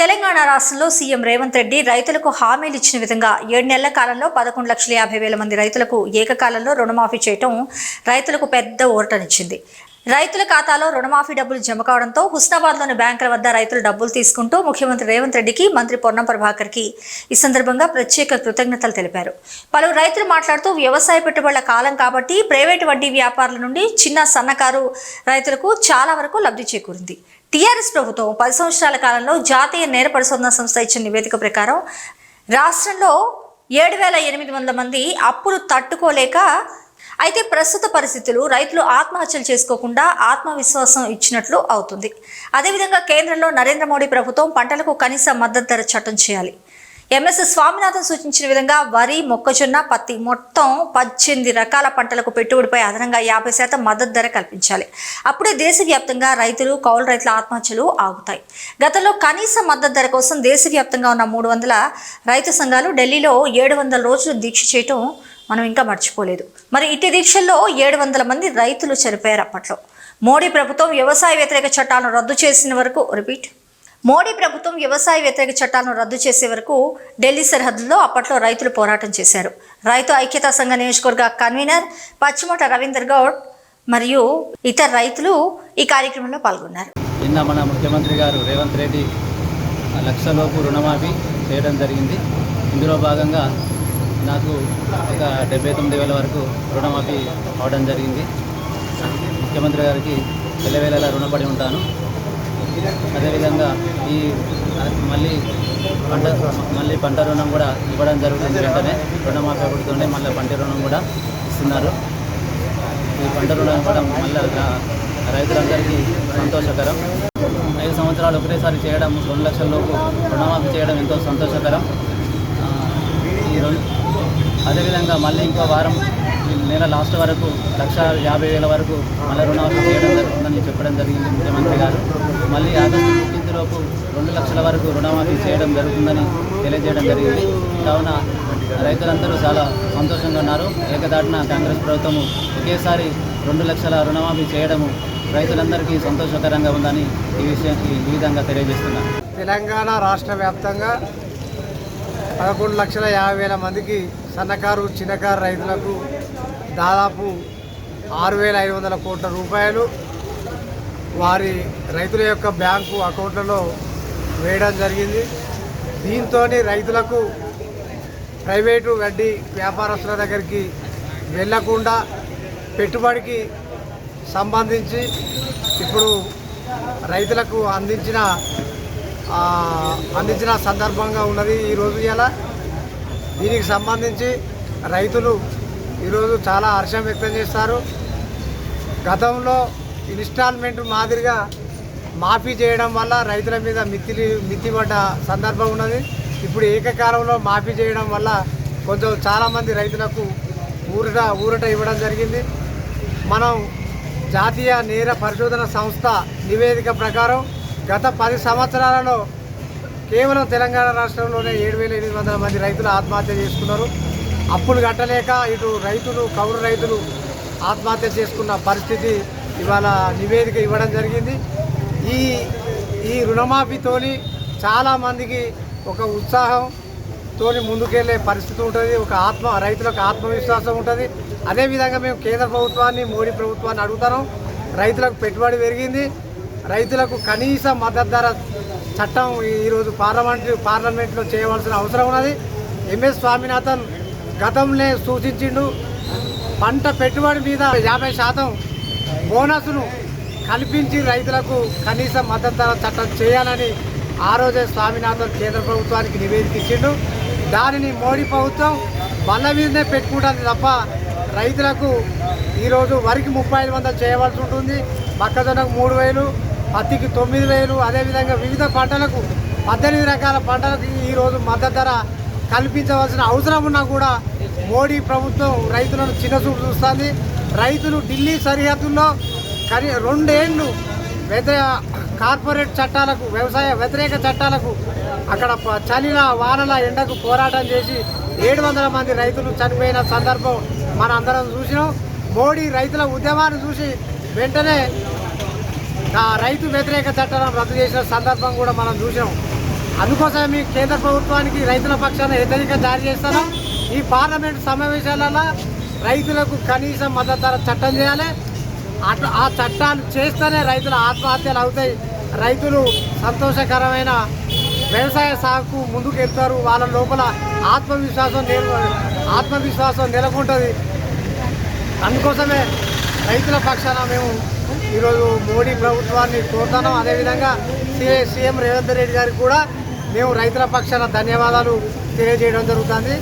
తెలంగాణ రాష్ట్రంలో సీఎం రేవంత్ రెడ్డి రైతులకు హామీలు ఇచ్చిన విధంగా ఏడు నెలల కాలంలో పదకొండు లక్షల యాభై వేల మంది రైతులకు ఏకకాలంలో రుణమాఫీ చేయటం రైతులకు పెద్ద ఊరటనిచ్చింది. రైతుల ఖాతాలో రుణమాఫీ డబ్బులు జమ కావడంతో హుస్నాబాద్లోని బ్యాంకుల వద్ద రైతులు డబ్బులు తీసుకుంటూ ముఖ్యమంత్రి రేవంత్ రెడ్డికి మంత్రి పొన్నం ప్రభాకర్కి ఈ సందర్భంగా ప్రత్యేక కృతజ్ఞతలు తెలిపారు. పలువురు రైతులు మాట్లాడుతూ వ్యవసాయ పెట్టుబడుల కాలం కాబట్టి ప్రైవేటు వడ్డీ వ్యాపారుల నుండి చిన్న సన్నకారు రైతులకు చాలా వరకు లబ్ధి చేకూరింది. టీఆర్ఎస్ ప్రభుత్వం పది సంవత్సరాల కాలంలో జాతీయ నేర పరిశోధన సంస్థ ఇచ్చిన నివేదిక ప్రకారం రాష్ట్రంలో ఏడు వేల ఎనిమిది వందల మంది అప్పులు తట్టుకోలేక అయితే ప్రస్తుత పరిస్థితులు రైతులు ఆత్మహత్యలు చేసుకోకుండా ఆత్మవిశ్వాసం ఇచ్చినట్లు అవుతుంది. అదేవిధంగా కేంద్రంలో నరేంద్ర మోడీ ప్రభుత్వం పంటలకు కనీస మద్దతు ధర చట్టం చేయాలి. ఎంఎస్ స్వామినాథన్ సూచించిన విధంగా వరి మొక్కజొన్న పత్తి మొత్తం పద్దెనిమిది రకాల పంటలకు పెట్టుబడిపై అదనంగా యాభై శాతం మద్దతు ధర కల్పించాలి. అప్పుడే దేశవ్యాప్తంగా రైతులు కౌలు రైతుల ఆత్మహత్యలు ఆగుతాయి. గతంలో కనీస మద్దతు ధర కోసం దేశవ్యాప్తంగా ఉన్న మూడు వందల రైతు సంఘాలు ఢిల్లీలో ఏడు వందల రోజులు దీక్ష చేయటం మనం ఇంకా మర్చిపోలేదు. మరి ఇటు దీక్షల్లో ఏడు వందల మంది రైతులు చనిపోయారు అప్పట్లో. మోడీ ప్రభుత్వం వ్యవసాయ వ్యతిరేక చట్టాలను రద్దు చేసిన వరకు రిపీట్. మోడీ ప్రభుత్వం వ్యవసాయ వ్యతిరేక చట్టాలను రద్దు చేసే వరకు ఢిల్లీ సరిహద్దుల్లో అప్పట్లో రైతులు పోరాటం చేశారు. రైతు ఐక్యతా సంఘ నియోజకవర్గ కన్వీనర్ పచ్చిమోట రవీందర్ గౌడ్ మరియు ఇతర రైతులు ఈ కార్యక్రమంలో పాల్గొన్నారు. నిన్న మన ముఖ్యమంత్రి గారు రేవంత్ రెడ్డి లక్షలోపు రుణమాఫీ చేయడం జరిగింది. ఇందులో భాగంగా నాకు ఒక డెబ్బై తొమ్మిది వేల వరకు రుణమాఫీ అవడం జరిగింది. ముఖ్యమంత్రి గారికి వేల వేల రుణపడి ఉంటాను. అదేవిధంగా ఈ మళ్ళీ పంట మళ్ళీ పంట రుణం కూడా ఇవ్వడం జరుగుతుంది వెంటనే. రుణమాఫీ అవ్వడంతోనే మళ్ళీ పంట రుణం కూడా ఇస్తున్నారు. ఈ పంట రుణం కూడా మళ్ళీ రైతులందరికీ సంతోషకరం. ఐదు సంవత్సరాలు ఒకటేసారి చేయడం రెండు లక్షల లోపు రుణమాఫీ చేయడం ఎంతో సంతోషకరం. ఈ రెండు అదేవిధంగా మళ్ళీ ఇంకో వారం నెల లాస్ట్ వరకు లక్ష యాభై వేల వరకు మళ్ళీ రుణమాఫీ చేయడం జరుగుతుందని చెప్పడం జరిగింది ముఖ్యమంత్రి గారు. మళ్ళీ ఆగస్టు ఫిఫ్టీన్త్ లోపు రెండు లక్షల వరకు రుణమాఫీ చేయడం జరుగుతుందని తెలియజేయడం జరిగింది. కావున రైతులందరూ చాలా సంతోషంగా ఉన్నారు. ఏకదాటిన కాంగ్రెస్ ప్రభుత్వము ఒకేసారి రెండు లక్షల రుణమాఫీ చేయడము రైతులందరికీ సంతోషకరంగా ఉందని ఈ విషయానికి ఈ ఈ విధంగా తెలియజేస్తున్నాను తెలంగాణ రాష్ట్ర వ్యాప్తంగా పదకొండు లక్షల యాభై వేల మందికి సన్నకారు చిన్నకారు రైతులకు దాదాపు ఆరు వేల ఐదు వందల కోట్ల రూపాయలు వారి రైతుల యొక్క బ్యాంకు అకౌంట్లలో వేయడం జరిగింది. దీంతో రైతులకు ప్రైవేటు వడ్డీ వ్యాపారస్తుల దగ్గరికి వెళ్ళకుండా పెట్టుబడికి సంబంధించి ఇప్పుడు రైతులకు అందించిన అందించిన సందర్భంగా ఉన్నది ఈరోజు ఇలా దీనికి సంబంధించి రైతులు ఈరోజు చాలా హర్షం వ్యక్తం చేస్తారు. గతంలో ఇన్స్టాల్మెంట్ మాదిరిగా మాఫీ చేయడం వల్ల రైతుల మీద మిత్తిలి మిత్తిపడ్డ సందర్భం ఉన్నది. ఇప్పుడు ఏకకాలంలో మాఫీ చేయడం వల్ల కొంచెం చాలామంది రైతులకు ఊరట ఊరట ఇవ్వడం జరిగింది. మనం జాతీయ నేర పరిశోధన సంస్థ నివేదిక ప్రకారం గత పది సంవత్సరాలలో కేవలం తెలంగాణ రాష్ట్రంలోనే ఏడు వేల ఎనిమిది వందల మంది రైతులు ఆత్మహత్య చేసుకున్నారు. అప్పులు కట్టలేక ఇటు రైతులు కౌలు రైతులు ఆత్మహత్య చేసుకున్న పరిస్థితి ఇవాళ నివేదిక ఇవ్వడం జరిగింది. ఈ ఈ రుణమాఫీతోని చాలామందికి ఒక ఉత్సాహం తోని ముందుకెళ్ళే పరిస్థితి ఉంటుంది. ఒక ఆత్మ రైతులకు ఆత్మవిశ్వాసం ఉంటుంది. అదేవిధంగా మేము కేంద్ర ప్రభుత్వాన్ని మోడీ ప్రభుత్వాన్ని అడుగుతాం రైతులకు పెట్టుబడి పెరిగింది. రైతులకు కనీస మద్దతు ధర చట్టం ఈరోజు పార్లమెంట్ పార్లమెంట్లో చేయవలసిన అవసరం ఉన్నది. ఎంఎస్ స్వామినాథన్ గతంలో సూచించిండు పంట పెట్టుబడి మీద యాభై శాతం బోనస్ను కల్పించి రైతులకు కనీస మద్దతు ధర చట్టం చేయాలని ఆ రోజే స్వామినాథన్ కేంద్ర ప్రభుత్వానికి నివేదిక ఇచ్చిండు. దానిని మోడీ ప్రభుత్వం బల్ల మీదనే పెట్టుకుంటుంది తప్ప రైతులకు ఈరోజు వరికి ముప్పై ఐదు వందలు చేయవలసి ఉంటుంది. మొక్కజొన్నకు మూడు వేలు పత్తికి తొమ్మిది వేలు అదేవిధంగా వివిధ పంటలకు పద్దెనిమిది రకాల పంటలకు ఈరోజు మద్దతు ధర కల్పించవలసిన అవసరం ఉన్నా కూడా మోడీ ప్రభుత్వం రైతులను చిన్నచూపు చూస్తుంది. రైతులు ఢిల్లీ సరిహద్దుల్లో కని రెండేళ్ళు వ్యతిరే కార్పొరేట్ చట్టాలకు వ్యవసాయ వ్యతిరేక చట్టాలకు అక్కడ చలిన వానల ఎండకు పోరాటం చేసి ఏడు వందల మంది రైతులు చనిపోయిన సందర్భం మన అందరం చూసినాం. మోడీ రైతుల ఉద్యమాన్ని చూసి వెంటనే రైతు వ్యతిరేక చట్టాలను రద్దు చేసిన సందర్భం కూడా మనం చూసినాం. అందుకోసమే మీ కేంద్ర ప్రభుత్వానికి రైతుల పక్షాన హెచ్చరిక జారీ చేస్తున్నాం ఈ పార్లమెంట్ సమావేశాలలో రైతులకు కనీస మద్దతు ధర చట్టం చేయాలి. అటు ఆ చట్టాలు చేస్తేనే రైతుల ఆత్మహత్యలు అవుతాయి. రైతులు సంతోషకరమైన వ్యవసాయ సాగుకు ముందుకు వెళ్తారు వాళ్ళ లోపల ఆత్మవిశ్వాసం నిల ఆత్మవిశ్వాసం నెలకొంటుంది. అందుకోసమే రైతుల పక్షాన మేము ఈరోజు మోడీ ప్రభుత్వాన్ని కోరుతున్నాం. అదేవిధంగా సీ సీఎం రేవంత్ రెడ్డి గారికి కూడా మేము రైతుల పక్షాన ధన్యవాదాలు తెలియజేయడం జరుగుతుంది.